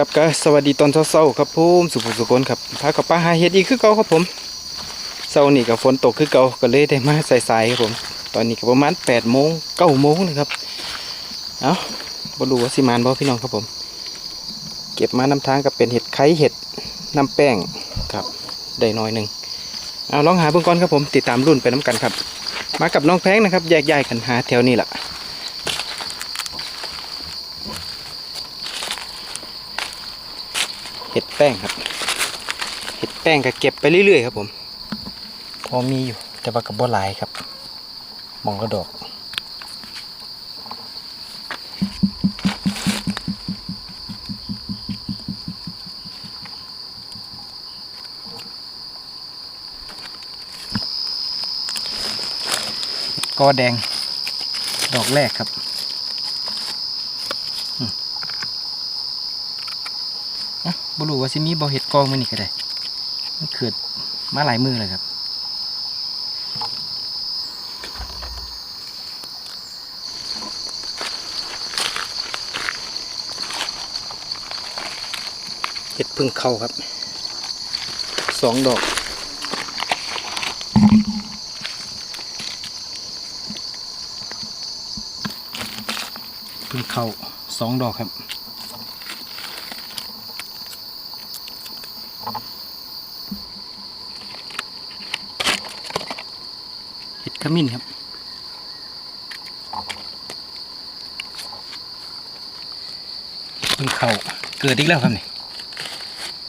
ครับก็สวัสดีตอนเช้าๆครับผมสุภสุคนครับพากับป้าหาเห็ดอีกคือเก่าครับผมเช้านี่กับฝนตกคือเก่าก็เลยได้มาสายๆครับผม ตอนนี้ก็ประมาณ8โมง9โมงนะครับเอ้าบรูว่าสิมานบ่พี่น้องครับผม เก็บมานำทางกับเป็นเห็ดไข่เห็ดน้ำแป้งครับได้น้อยหนึ่งเอาลองหาเบิ่งก่อนครับผมติดตามรุ่นไปน้กันครับ มากับน้องแพงนะครับแยกย้ายกันหาแถวนี้แหละ เห็ดแป้งครับ เห็ดแป้งก็เก็บไปเรื่อยๆครับผม พอมีอยู่แต่ว่ากับบ่หลายครับ มองกระดอกกอแดง ดอกแรกครับ อะ บ่รู้ว่าสิมีบ่เห็ดกองมื้อนี้ก็ได้มันเกิดมาหลายมือเลยครับเห็ดพึ่งเข้าครับสองดอกพึ่งเข้าสองดอกครับ เห็ด ขมิ้นครับ เพิ่งเข้าเกิดอีกแล้วครับนี่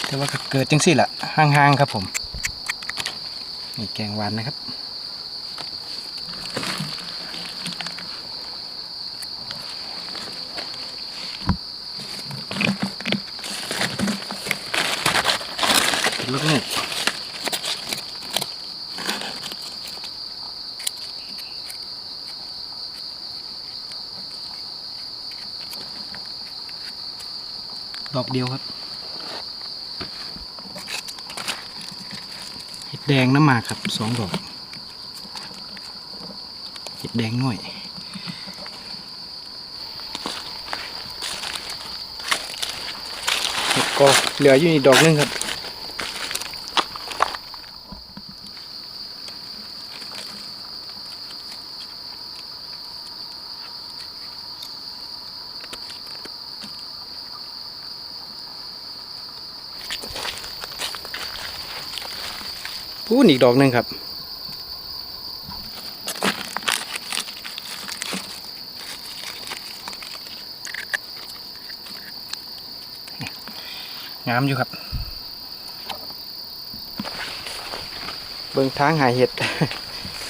แต่ว่าก็เกิดจังสิล่ะห่างๆครับผม นี่แกงหวานนะครับ ลูกนี่ ดอกเดียวครับ เห็ดแดงน้ำหมากครับสองดอก เห็ดแดงหน่อยเห็ดก็เหลืออยู่นี่ดอกนึงครับ พูนอีกดอกหนึ่งครับ งามอยู่ครับ เบิ่งทางหาเห็ด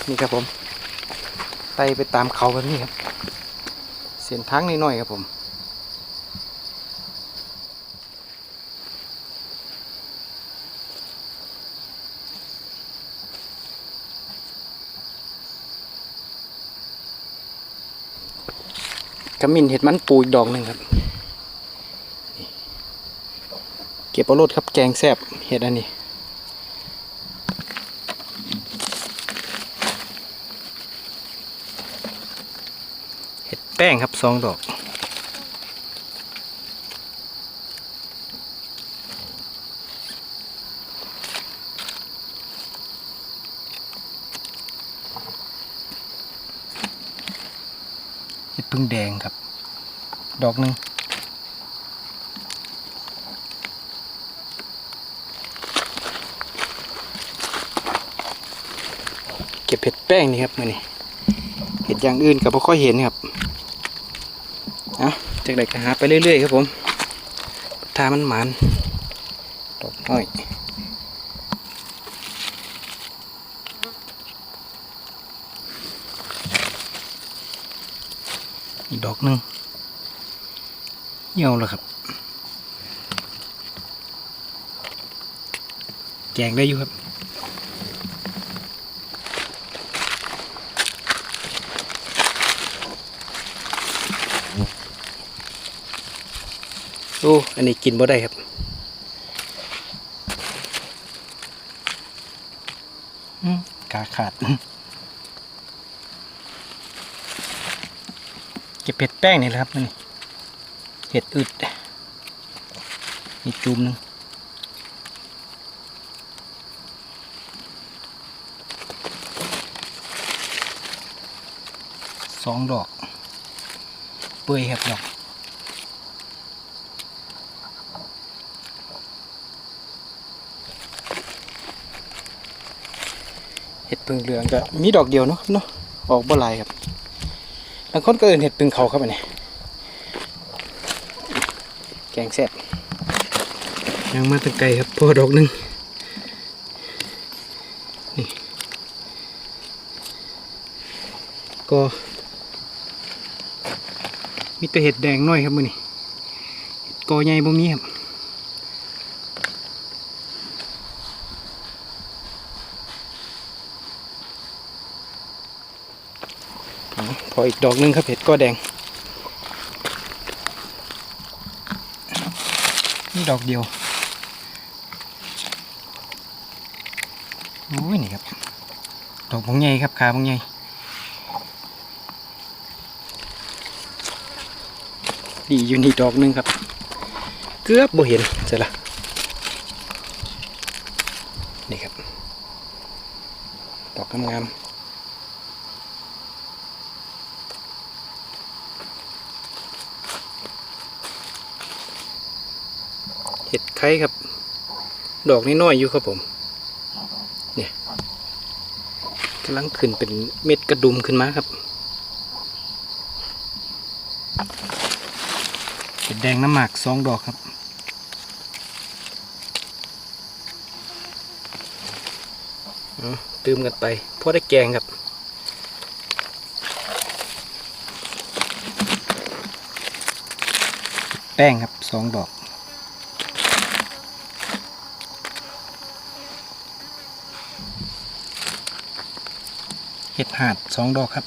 นี่ครับผม ไตไปตามเขาแบบนี้ครับ เส้นทางน้อยครับผม มิ้นเห็ดมันปูอีกดอกหนึ่งครับ เก็บเอารดครับแกงแซบเห็ดอันนี้เห็ดแป้งครับสองดอก เพึ่งแดงครับ ดอกหนึ่งเก็บเห็ดแป้งนี่ครับมือนี่เห็ดอย่างอื่นก็บ่ค่อยเห็นครับเอาจากไหนก็หาไปเรื่อยๆครับผมทามันหมานดอกน้อย ดอกหนึ่งเหี่ยวแล้วครับ แกงได้อยู่ครับโอ้ อันนี้กินบ่ได้ครับอืมกาขาด ก็บเห็ดแป้งนี่แหละครับนี่เห็ดอึดอีกจุ่มนึงสองดอก เปื่อยครับดอกเห็ดพึ่งเหลืองก็มีดอกเดียวเนาะครับเนาะออกบ่หลายครับางคนก็เอื่นเห็ดพึ่งเขาครับอันนี้แกงแซ่บยังมาตั้งไกลครับพอดอกหนึงนี่ก็มีแต่เห็ดแดงน้อยครับมือนี่กอใหญ่บ่มีครับ พออีกดอกหนึงครับเห็ดก็แดง นี่ดอกเดียวโอ้ยนี่ครับ ดอกบางใหญ่ครับขาบางใหญ่ดีอยู่นี่ดอกหนึงครับ เกือบบ่เห็นใช่ละนี่ครับ ดอกงามๆ เห็ดไข่ครับ ดอกน้อยๆอยู่ครับผมเนี่ยกำลังขึ้นเป็นเม็ดกระดุมขึ้นมาครับเห็ดแดงน้ำหมากสองดอกครับเอาตืมกันไปพราะได้แกงครับแป้งครับสองดอก เห็ดหาดสองดอกครับ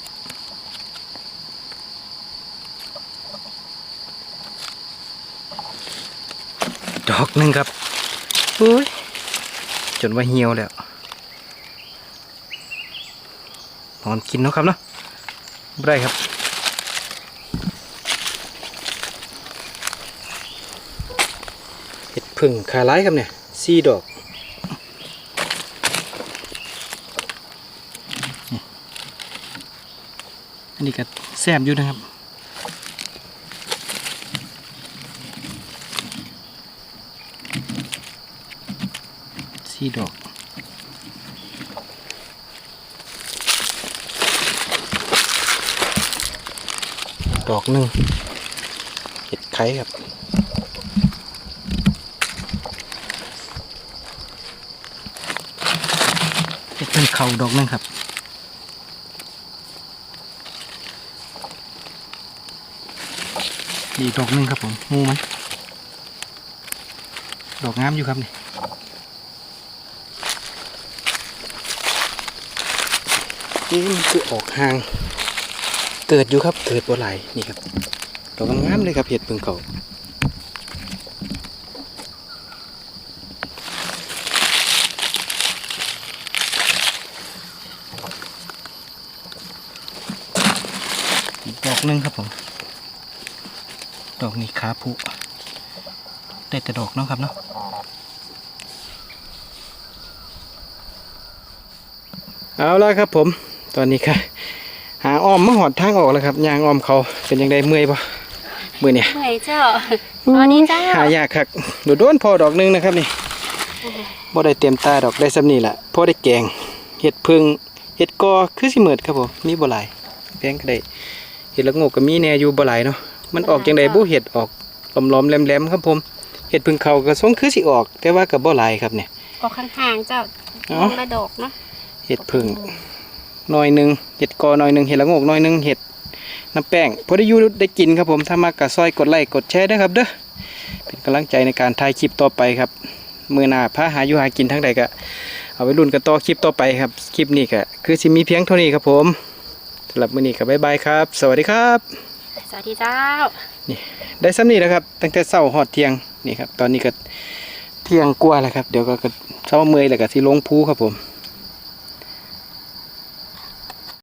ดอกหนึ่งครับอุ้ยจนว่าเหี่ยวแล้วนอนกินเนาะครับเนาะไม่ได้ครับเห็ดพึ่งขาร้ายครับเนี่ยสี่ดอก อันนี้ก็แซมอยู่นะครับสี่ดอกดอกหนึ่งเห็ดไข่ครับเห็ดเป็นเขาดอกหนึงครับ อีกดอกหนึ่งครับผมงูมันดอกงามอยู่ครับนี่นี่มันคือออกห่างเกิดอยู่ครับเกิดบัวไหลายนี่ครับดอกงามเลยครับเห็ดพึ่งเขาอีกดอกหนึ่งครับผม ดอกนี้ขาผุได้แต่ดอกเนาะครับเนาะเอาละครับผมตอนนี้ค่ะ หาอ้อมมาหอดทางออกแล้วครับยางอ้อมเขาเป็นยังไงเมื่อยปะเมื่อยเนี่ยเมื่อยเจ้าสวัสดีเจ้าหายากครับโดดโดนพอดอกหนึงนะครับนี่บ่ได้เต็มตาดอกได้ซ้ำนี่แหละพอได้แกงเห็ดพึ่งเห็ดกอคือสิเหมือดครับผมมีบ่หลายแพงก็ได้เห็ดละโงกก็มีแหน่อยู่บ่หลายเนาะ มันออกจังไดบ่เห็ดออกหลอมๆแหลมๆครับผมเห็ดพึ่งเขาก็ทรงคือสิออก แต่ว่าก็บ่หลายครับเนี่ยก็ข้างๆเจ้าเอ้าลงระดกเนาะเห็ดพึ่งหน่อยหนึงเห็ดกอหน่อยหนึงเห็ดละโงกหน่อยหนึงเห็ดน้ำแป้งพอได้อยู่ได้กินครับผมถ้ามากก็ซอยกดไลค์กดแชร์ด้วยครับเด้อเป็นกำลังใจในการถ่ายคลิปต่อไปครับมือหน้าพาหาอยู่หากินทั้งใดก็เอาไว้รุ่นกันต่อคลิปต่อไปครับ คลิปนี้ก็คือสิมีเพียงเท่านี้ครับผมสำหรับมื้อนี้ก็บ๊ายบายครับ สวัสดีครับ สวัสดีเจ้า นี่ได้ซ้ำนี้แล้วครับ ตั้งแต่เสาหอดเทียงนี่ครับ ตอนนี้ก็เทียงกลัวแล้วครับ เดี๋ยวก็เช้าเมื่อยแล้วก็ที่ลงพูครับผม